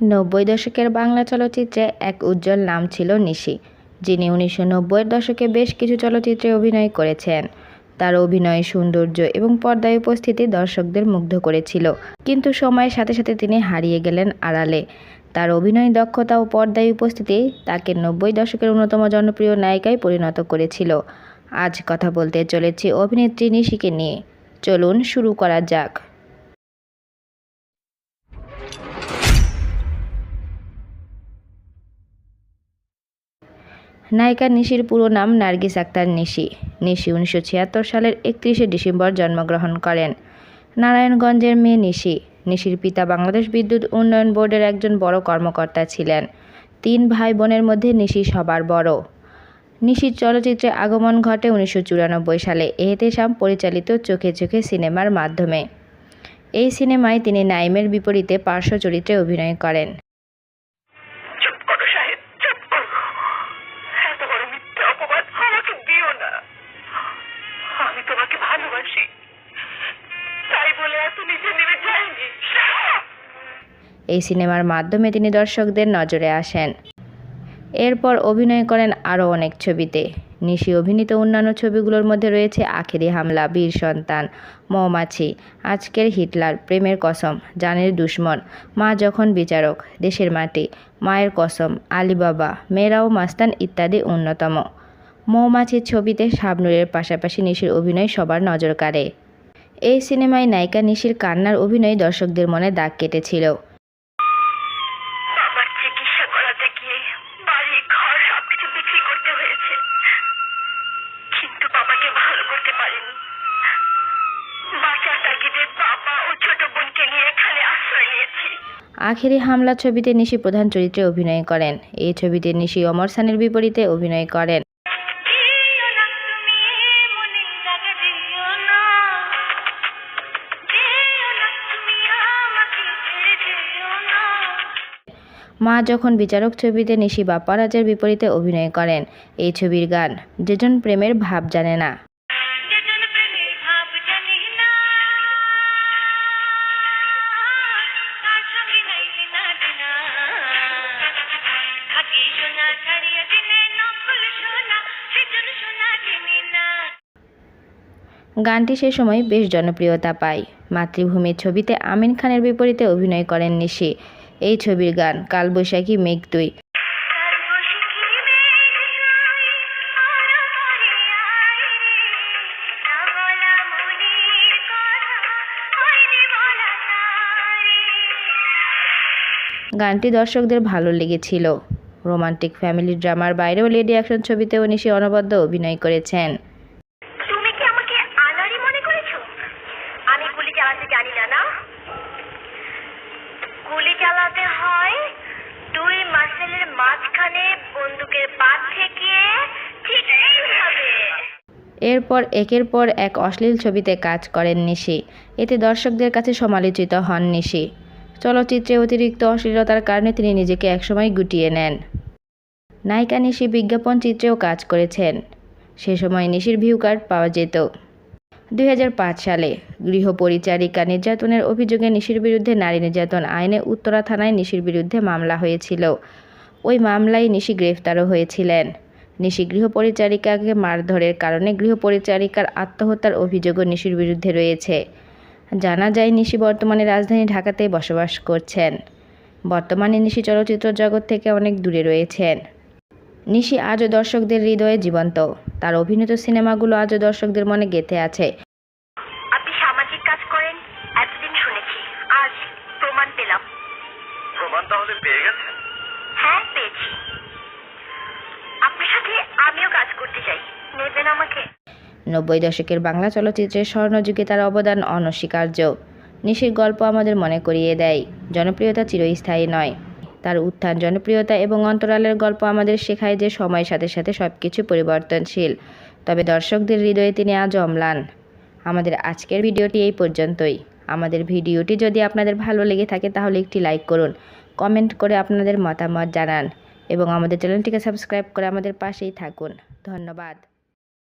নব্বই দশকের বাংলা চলচ্চিত্রে এক উজ্জ্বল নাম ছিল নিশি, যিনি উনিশশো নব্বইয়ের দশকে বেশ কিছু চলচ্চিত্রে অভিনয় করেছেন। তার অভিনয়, সৌন্দর্য এবং পর্দায় উপস্থিতি দর্শকদের মুগ্ধ করেছিল। কিন্তু সময়ের সাথে সাথে তিনি হারিয়ে গেলেন আড়ালে। তার অভিনয় দক্ষতা ও পর্দায় উপস্থিতি তাকে নব্বই দশকের অন্যতম জনপ্রিয় নায়িকায় পরিণত করেছিল। আজ কথা বলতে চলেছি অভিনেত্রী নিশিকে নিয়ে। চলুন শুরু করা যাক। নায়িকা নিশির পুরো নাম নার্গিস আক্তার নিশি। নিশি উনিশশো ছিয়াত্তর সালের একত্রিশে ডিসেম্বর জন্মগ্রহণ করেন। নারায়ণগঞ্জের মেয়ে নিশি। নিশির পিতা বাংলাদেশ বিদ্যুৎ উন্নয়ন বোর্ডের একজন বড় কর্মকর্তা ছিলেন। তিন ভাই বোনের মধ্যে নিশি সবার বড়। নিশির চলচ্চিত্রে আগমন ঘটে উনিশশো চুরানব্বই সালে। এহতেশাম পরিচালিত চোখে চোখে সিনেমার মাধ্যমে। এই সিনেমায় তিনি নাইমের বিপরীতে পার্শ্ব চরিত্রে অভিনয় করেন। এই সিনেমার মাধ্যমে তিনি দর্শকদের নজরে আসেন। এরপর অভিনয় করেন আরও অনেক ছবিতে। নিশি অভিনীত অন্যান্য ছবিগুলোর মধ্যে রয়েছে আখেরি হামলা, বীর সন্তান, মৌমাছি, আজকের হিটলার, প্রেমের কসম, জানের দুশ্মন, মা যখন বিচারক, দেশের মাটি, মায়ের কসম, আলিবাবা, মেয়েরাও মাস্তান ইত্যাদি অন্যতম। মৌমাছির ছবিতে শাবনুরের পাশাপাশি নিশির অভিনয় সবার নজর কাড়ে। এই সিনেমায় নায়িকা নিশির কান্নার অভিনয় দর্শকদের মনে দাগ কেটেছিল। আখেরি হামলা ছবিতে নিশি প্রধান চরিত্রে অভিনয় করেন। এই ছবিতে নিশি অমর সানের বিপরীতে অভিনয় করেন। মা যখন বিচারক ছবিতে নিশি বাপ্পারাজের বিপরীতে অভিনয় করেন এই ছবির গান যেজন প্রেমের ভাব জানে না। গানটি সে সময় বেশ জনপ্রিয়তা পায়। মাতৃভূমির ছবিতে আমিন খানের বিপরীতে অভিনয় করেন নিশি। এই ছবির গান, কালবৈশাখী মেঘ তুই গানটি দর্শকদের ভালো লেগেছিল। রোমান্টিক ফ্যামিলি ড্রামার বাইরেও লেডি অ্যাকশন ছবিতেও নিশি অনবদ্য অভিনয় করেছেন তুমি কি আমাকে আনারি মনে করেছ আমি গুলি চালাতে জানি না না গুলি চালাতে হয় দুই মাসেলের মাঝখানে বন্দুকের বাদ থেকে ঠিক এইভাবে। এরপর একের পর এক অশ্লীল ছবিতে কাজ করেন নিশি। এতে দর্শকদের কাছে সমালোচিত হন নিশি। চলচ্চিত্রে অতিরিক্ত অশ্লীলতার কারণে তিনি নিজেকে একসময় গুটিয়ে নেন। নায়িকা নিশি বিজ্ঞাপন চিত্রেও কাজ করেছেন। সে সময় নিশির ভিউ কার্ড পাওয়া যেত। দুই হাজার পাঁচ সালে গৃহ পরিচারিকা নির্যাতনের অভিযোগে নিশির বিরুদ্ধে নারী নির্যাতন আইনে উত্তরা থানায় নিশির বিরুদ্ধে মামলা হয়েছিল। ওই মামলায় নিশি গ্রেফতারও হয়েছিলেন। নিশি গৃহ পরিচারিকাকে মারধরের কারণে গৃহ পরিচারিকার আত্মহত্যার অভিযোগও নিশির বিরুদ্ধে রয়েছে। জানা যায় নিশি বর্তমানে রাজধানী ঢাকাতে বসবাস করছেন। বর্তমানে নিশি চলচ্চিত্র জগৎ থেকে অনেক দূরে রয়েছেন। নিশি আজও দর্শকদের হৃদয়ে জীবন্ত। তার অভিনীত সিনেমাগুলো আজও দর্শকদের মনে গেঁথে আছে। আপনি সামাজিক কাজ করেন? এতদিন শুনেছি। আজ প্রমাণ পেলাম। প্রমাণ তাহলে পেয়ে গেছেন। হ্যাঁ পেয়েছি। আপনার সাথে আমিও কাজ করতে চাই। নেবেন আমাকে। নব্বই দশকের বাংলা চলচ্চিত্রের স্বর্ণযুগে তার অবদান অনস্বীকার্য। নিশির গল্প আমাদের মনে করিয়ে দেয়। জনপ্রিয়তা চিরস্থায়ী নয়। তার উত্থান, জনপ্রিয়তা এবং অন্তরালের গল্প আমাদের শেখায় যে সময়ের সাথে সাথে সব কিছু পরিবর্তনশীল। তবে দর্শকদের হৃদয়ে তিনি আজ অম্লান। আমাদের আজকের ভিডিওটি এই পর্যন্তই। আমাদের ভিডিওটি যদি আপনাদের ভালো লেগে থাকে তাহলে একটি লাইক করুন। কমেন্ট করে আপনাদের মতামত জানান এবং আমাদের চ্যানেলটিকে সাবস্ক্রাইব করে আমাদের পাশেই থাকুন। ধন্যবাদ।